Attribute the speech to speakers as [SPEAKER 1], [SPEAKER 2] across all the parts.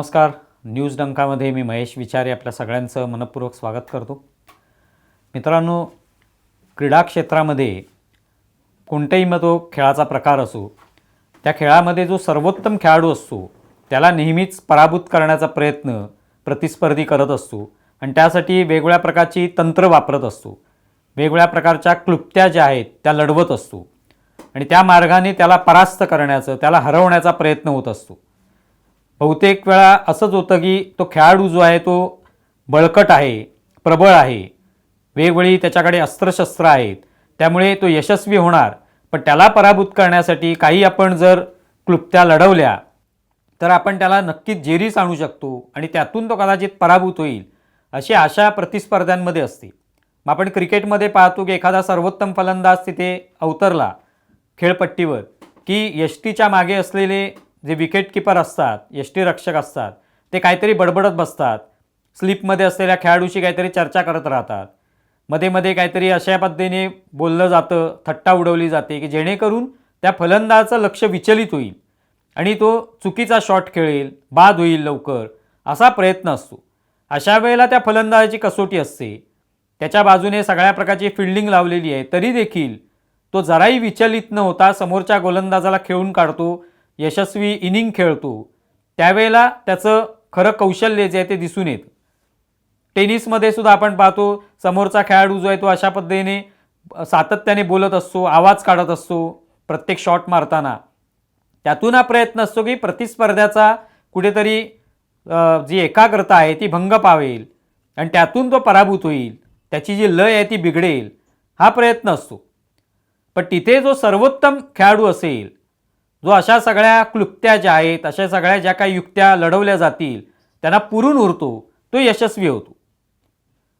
[SPEAKER 1] नमस्कार. न्यूज डंकामध्ये मी महेश विचारे आपल्या सगळ्यांचं मनपूर्वक स्वागत करतो. मित्रांनो क्रीडा क्षेत्रामध्ये कोणताही मग तो खेळाचा प्रकार असो त्या खेळामध्ये जो सर्वोत्तम खेळाडू असतो त्याला नेहमीच पराभूत करण्याचा प्रयत्न प्रतिस्पर्धी करत असतो आणि त्यासाठी वेगवेगळ्या प्रकारची तंत्र वापरत असतो. वेगवेगळ्या प्रकारच्या क्लुप्त्या ज्या आहेत त्या लढवत असतो. आणि त्या मार्गाने त्याला परास्त करण्याचं त्याला हरवण्याचा प्रयत्न होत असतो. बहुतेक वेळा असंच होतं की तो खेळाडू जो आहे तो बळकट आहे प्रबळ आहे. वेगवेगळी त्याच्याकडे अस्त्रशस्त्र आहेत. त्यामुळे तो यशस्वी होणार. पण त्याला पराभूत करण्यासाठी काही आपण जर क्लुप्त्या लढवल्या तर आपण त्याला नक्कीच जेरीस आणू शकतो आणि त्यातून तो कदाचित पराभूत होईल अशी आशा प्रतिस्पर्ध्यांमध्ये असते. मग आपण क्रिकेटमध्ये पाहतो की एखादा सर्वोत्तम फलंदाज तिथे अवतरला खेळपट्टीवर की यष्टीच्या मागे असलेले जे विकेट किपर असतात यष्टी रक्षक असतात ते काहीतरी बडबडत बसतात. स्लिपमध्ये असलेल्या खेळाडूशी काहीतरी चर्चा करत राहतात. मध्ये मध्ये काहीतरी अशा पद्धतीने बोललं जातं थट्टा उडवली जाते की जेणेकरून त्या फलंदाजाचं लक्ष विचलित होईल आणि तो चुकीचा शॉट खेळेल बाद होईल लवकर असा प्रयत्न असतो. अशा वेळेला त्या फलंदाजाची कसोटी असते. त्याच्या बाजूने सगळ्या प्रकारची फिल्डिंग लावलेली आहे तरी देखील तो जराही विचलित न होता समोरच्या गोलंदाजाला खेळून काढतो यशस्वी इनिंग खेळतो. त्यावेळेला त्याचं खरं कौशल्य जे आहे ते दिसून येतं. टेनिसमध्ये सुद्धा आपण पाहतो समोरचा खेळाडू जो आहे तो अशा पद्धतीने सातत्याने बोलत असतो आवाज काढत असतो प्रत्येक शॉट मारताना. त्यातून हा प्रयत्न असतो की प्रतिस्पर्ध्याचा कुठेतरी जी एकाग्रता आहे ती भंग पावेल आणि त्यातून तो पराभूत होईल. त्याची जी लय आहे ती बिघडेल. हा प्रयत्न असतो. पण तिथे जो सर्वोत्तम खेळाडू असेल जो अशा सगळ्या क्लुप्त्या ज्या आहेत अशा सगळ्या ज्या काही युक्त्या लढवल्या जातील त्यांना पुरून उरतो तो यशस्वी होतो.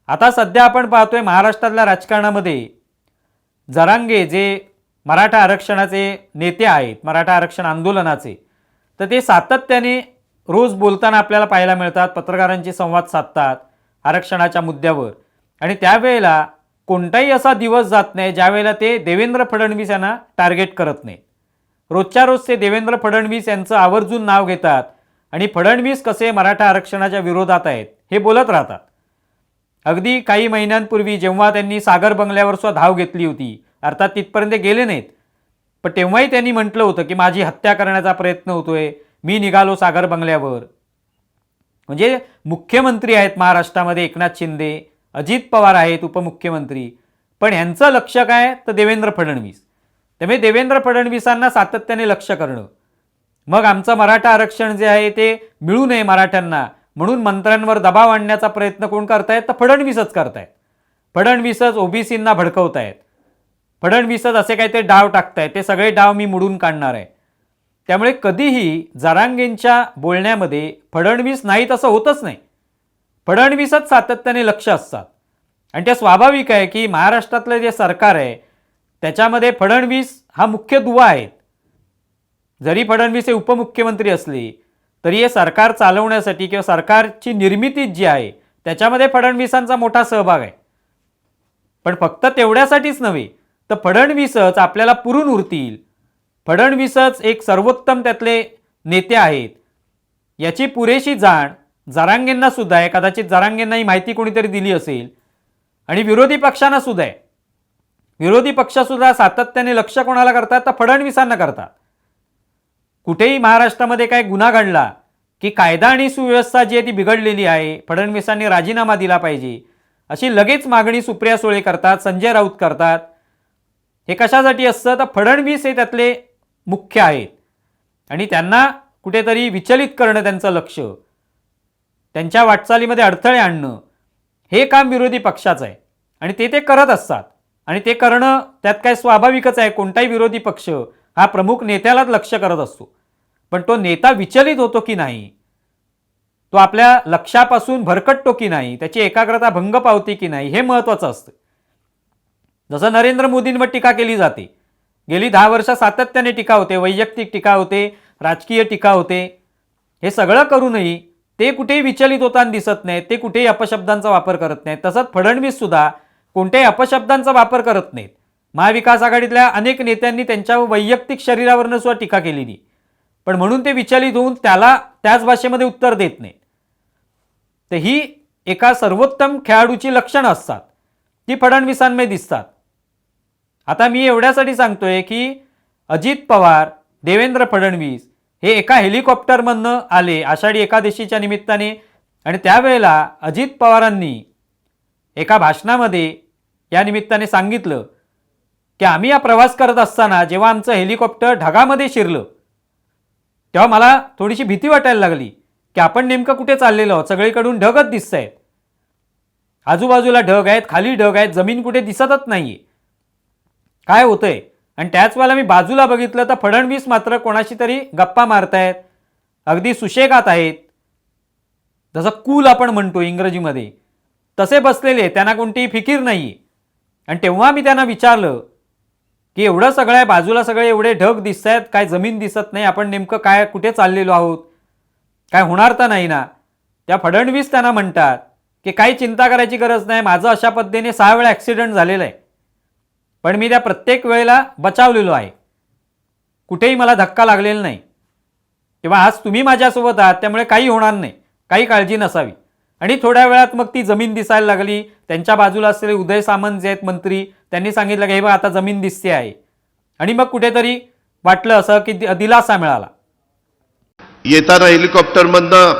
[SPEAKER 1] आता सध्या आपण पाहतोय महाराष्ट्रातल्या राजकारणामध्ये जरांगे जे मराठा आरक्षणाचे नेते आहेत मराठा आरक्षण आंदोलनाचे तर ते सातत्याने रोज बोलताना आपल्याला पाहायला मिळतात पत्रकारांशी संवाद साधतात आरक्षणाच्या मुद्द्यावर. आणि त्यावेळेला कोणताही असा दिवस जात नाही ज्यावेळेला ते देवेंद्र फडणवीस यांना टार्गेट करत नाही रोजच्या रोज ते देवेंद्र फडणवीस यांचं आवर्जून नाव घेतात आणि फडणवीस कसे मराठा आरक्षणाच्या विरोधात आहेत हे बोलत राहतात. अगदी काही महिन्यांपूर्वी जेव्हा त्यांनी सागर बंगल्यावर सुद्धा धाव घेतली होती अर्थात तिथपर्यंत गेले नाहीत. पण तेव्हाही त्यांनी म्हटलं होतं की माझी हत्या करण्याचा प्रयत्न होतोय मी निघालो सागर बंगल्यावर. म्हणजे मुख्यमंत्री आहेत महाराष्ट्रामध्ये एकनाथ शिंदे अजित पवार आहेत उपमुख्यमंत्री. पण ह्यांचं लक्ष काय? तर देवेंद्र फडणवीस. त्यामुळे देवेंद्र फडणवीसांना सातत्याने लक्ष करणं. मग आमचं मराठा आरक्षण जे आहे ते मिळू नये मराठ्यांना म्हणून मंत्र्यांवर दबाव आणण्याचा प्रयत्न कोण करतायत? तर फडणवीसच करतायत. फडणवीसच ओबीसींना भडकवतायत. फडणवीसच असे काहीतरी डाव टाकतायत. ते सगळे डाव मी मोडून काढणार आहे. त्यामुळे कधीही जरांगेंच्या बोलण्यामध्ये फडणवीस नाहीत असं होतच नाही. फडणवीसच सातत्याने लक्ष असतात. आणि ते स्वाभाविक आहे की महाराष्ट्रातलं जे सरकार आहे त्याच्यामध्ये फडणवीस हा मुख्य दुवा आहे. जरी फडणवीस हे उपमुख्यमंत्री असले तरी हे सरकार चालवण्यासाठी किंवा सरकारची निर्मिती जी आहे त्याच्यामध्ये फडणवीसांचा मोठा सहभाग आहे. पण फक्त तेवढ्यासाठीच नव्हे तर फडणवीसच आपल्याला पुरून उरतील. फडणवीसच एक सर्वोत्तम त्यातले नेते आहेत. याची पुरेशी जाण जरांगेंना सुद्धा आहे कदाचित जरांगेंना ही माहिती कोणीतरी दिली असेल. आणि विरोधी पक्षांना सुद्धा आहे. विरोधी पक्षसुद्धा सातत्याने लक्ष कोणाला करतात तर फडणवीसांना करतात. कुठेही महाराष्ट्रामध्ये काय गुन्हा घडला की कायदा आणि सुव्यवस्था जी आहे ती बिघडलेली आहे फडणवीसांनी राजीनामा दिला पाहिजे अशी लगेच मागणी सुप्रिया सुळे करतात संजय राऊत करतात. हे कशासाठी असतं? तर फडणवीस हे त्यातले मुख्य आहेत. आणि त्यांना कुठेतरी विचलित करणं त्यांचं लक्ष. त्यांच्या वाटचालीमध्ये अडथळे आणणं हे काम विरोधी पक्षाचं आहे. आणि ते ते करत असतात. आणि ते करणं त्यात काय स्वाभाविकच आहे कोणताही विरोधी पक्ष हा प्रमुख नेत्यालाच लक्ष करत असतो. पण तो नेता विचलित होतो की नाही? तो आपल्या लक्षापासून भरकटतो की नाही? त्याची एकाग्रता भंग पावते की नाही? हे महत्त्वाचं असतं. जसं नरेंद्र मोदींवर टीका केली जाते. गेली दहा वर्ष सातत्याने टीका होते वैयक्तिक टीका होते राजकीय टीका होते. हे सगळं करूनही ते कुठेही विचलित होताना दिसत नाहीत ते कुठेही अपशब्दांचा वापर करत नाहीत. तसंच फडणवीस सुद्धा कोणत्याही अपशब्दांचा वापर करत नाहीत. महाविकास आघाडीतल्या अनेक नेत्यांनी त्यांच्या वैयक्तिक शरीरावरनं सुद्धा टीका केलेली. पण म्हणून ते विचलित होऊन त्याला त्याच भाषेमध्ये उत्तर देत नाहीत. तर ही एका सर्वोत्तम खेळाडूची लक्षणं असतात. ती फडणवीसांमध्ये दिसतात. आता मी एवढ्यासाठी सांगतोय की अजित पवार देवेंद्र फडणवीस हे एका हेलिकॉप्टरमधनं आले आषाढी एकादशीच्या निमित्ताने. आणि त्यावेळेला अजित पवारांनी एका भाषणामध्ये या निमित्ताने सांगितलं की आम्ही हा प्रवास करत असताना जेव्हा आमचं हेलिकॉप्टर ढगामध्ये शिरलं तेव्हा मला थोडीशी भीती वाटायला लागली की आपण नेमकं कुठे चाललेलो आहोत? सगळीकडून ढगच दिसत आहेत आजूबाजूला ढग आहेत खाली ढग आहेत जमीन कुठे दिसतच नाही काय होतंय? आणि त्याच वेळेला मी बाजूला बघितलं तर फडणवीस मात्र कोणाशी तरी गप्पा मारतायत. अगदी सुशेगात आहेत. जसं कूल आपण म्हणतो इंग्रजीमध्ये. तसे बसलेले त्यांना कोणतीही फिकीर नाही. आणि तेव्हा मी त्यांना विचारलं की एवढं सगळ्या बाजूला सगळे एवढे ढग दिसत आहेत काय जमीन दिसत नाही आपण नेमकं काय कुठे चाललेलो आहोत? काय होणार तर नाही ना? त्या फडणवीस त्यांना म्हणतात की काही चिंता करायची गरज नाही माझं अशा पद्धतीने सहा वेळा ॲक्सिडेंट झालेलं आहे. पण मी त्या प्रत्येक वेळेला बचावलेलो आहे. कुठेही मला धक्का लागलेला नाही. किंवा आज तुम्ही माझ्यासोबत आहात त्यामुळे काही होणार नाही. काही काळजी नसावी. आणि थोड्या वेळात मग ती जमीन दिसायला लागली. त्यांच्या बाजूला असलेले उदय सामंत जे आहेत मंत्री त्यांनी सांगितलं की हे बघ आता जमीन दिसते आहे. आणि मग कुठेतरी वाटलं असं की दिलासा मिळाला.
[SPEAKER 2] येताना हेलिकॉप्टरमधनं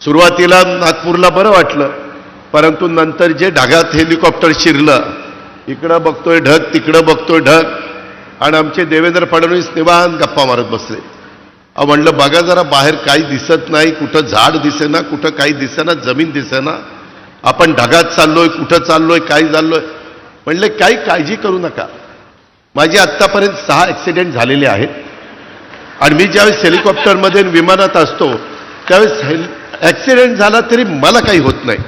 [SPEAKER 2] सुरुवातीला नागपूरला बरं वाटलं परंतु नंतर जे ढगात हेलिकॉप्टर शिरलं इकडं बघतोय ढग तिकडं बघतोय ढग आणि आमचे देवेंद्र फडणवीस निवांत गप्पा मारत बसले. अहो म्हणलं बघा जरा बाहेर काही दिसत नाही कुठं झाड दिसेना कुठं काही दिसेना जमीन दिसेना. आपण ढगात चाललोय कुठं चाललोय काय चाललोय. म्हणले काही काळजी करू नका. माझे आत्तापर्यंत सहा ॲक्सिडेंट झालेले आहेत. आणि मी ज्यावेळेस हेलिकॉप्टरमध्ये विमानात असतो त्यावेळेस हेल ॲक्सिडेंट झाला तरी मला काही होत नाही.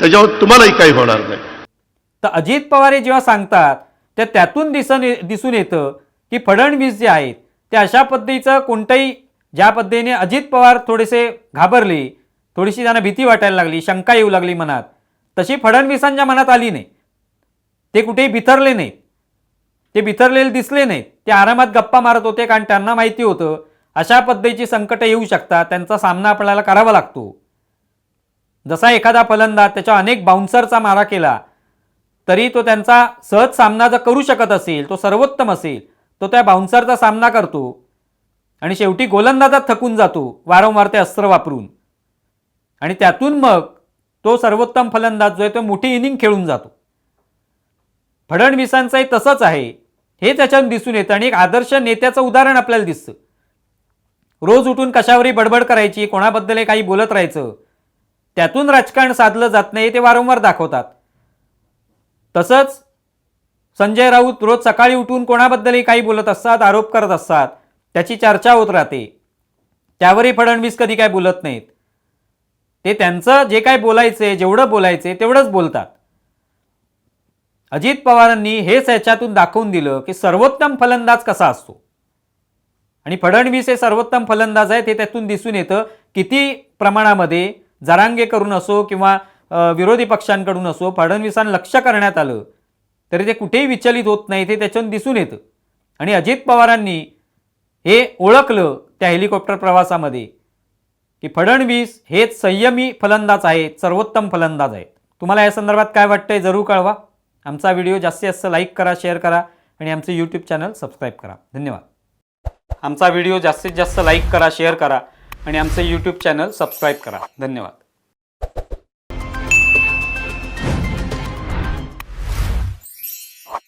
[SPEAKER 2] त्याच्यावर तुम्हालाही काही होणार नाही.
[SPEAKER 1] तर अजित पवार हे जेव्हा सांगतात तर त्यातून दिसून दिसून येतं की फडणवीस जे आहेत ते अशा पद्धतीचं कोणतंही ज्या पद्धतीने अजित पवार थोडेसे घाबरले थोडीशी त्यांना भीती वाटायला लागली शंका येऊ लागली मनात तशी फडणवीसांच्या मनात आली नाही. ते कुठेही बिथरले नाहीत. ते बिथरलेले दिसले नाहीत. ते आरामात गप्पा मारत होते कारण त्यांना माहिती होतं अशा पद्धतीची संकटं येऊ शकतात त्यांचा सामना आपल्याला करावा लागतो. जसा एखादा फलंदाज त्याच्या अनेक बाउन्सरचा मारा केला तरी तो त्यांचा सहज सामना जर करू शकत असेल तो सर्वोत्तम असेल तो त्या बाउन्सरचा सामना करतो. आणि शेवटी गोलंदाजात थकून जातो वारंवार ते अस्त्र वापरून. आणि त्यातून मग तो सर्वोत्तम फलंदाज जो आहे तो मोठी इनिंग खेळून जातो. फडणवीसांचंही तसंच आहे. हे त्याच्यातून दिसून येतं आणि एक आदर्श नेत्याचं उदाहरण आपल्याला दिसतं. रोज उठून कशावरही बडबड करायची कोणाबद्दल काही बोलत राहायचं त्यातून राजकारण साधलं जात नाही ते वारंवार दाखवतात. तसंच संजय राऊत रोज सकाळी उठून कोणाबद्दलही काही बोलत असतात आरोप करत असतात. त्याची चर्चा होत राहते. त्यावरही फडणवीस कधी काय बोलत नाहीत. ते त्यांचं जे काय बोलायचे जेवढं बोलायचे तेवढंच बोलतात. अजित पवारांनी हेच याच्यातून दाखवून दिलं की सर्वोत्तम फलंदाज कसा असतो. आणि फडणवीस हे सर्वोत्तम फलंदाज आहे ते त्यातून दिसून येतं. किती प्रमाणामध्ये जरांगे करून असो किंवा विरोधी पक्षांकडून असो फडणवीसांना लक्ष करण्यात आलं तरी ते कुठेही विचलित होत नाही ते त्याच्यातून दिसून येतं. आणि अजित पवारांनी हे ओळखलं त्या हेलिकॉप्टर प्रवासामध्ये की फडणवीस हेच संयमी फलंदाज आहेत सर्वोत्तम फलंदाज आहेत. तुम्हाला या संदर्भात काय वाटतंय जरूर कळवा. आमचा व्हिडिओ जास्तीत जास्त लाईक करा शेअर करा आणि आमचं यूट्यूब चॅनल सबस्क्राईब करा. धन्यवाद. आमचा व्हिडिओ जास्तीत जास्त लाईक करा शेअर करा आणि आमचं यूट्यूब चॅनल सबस्क्राईब करा. धन्यवाद.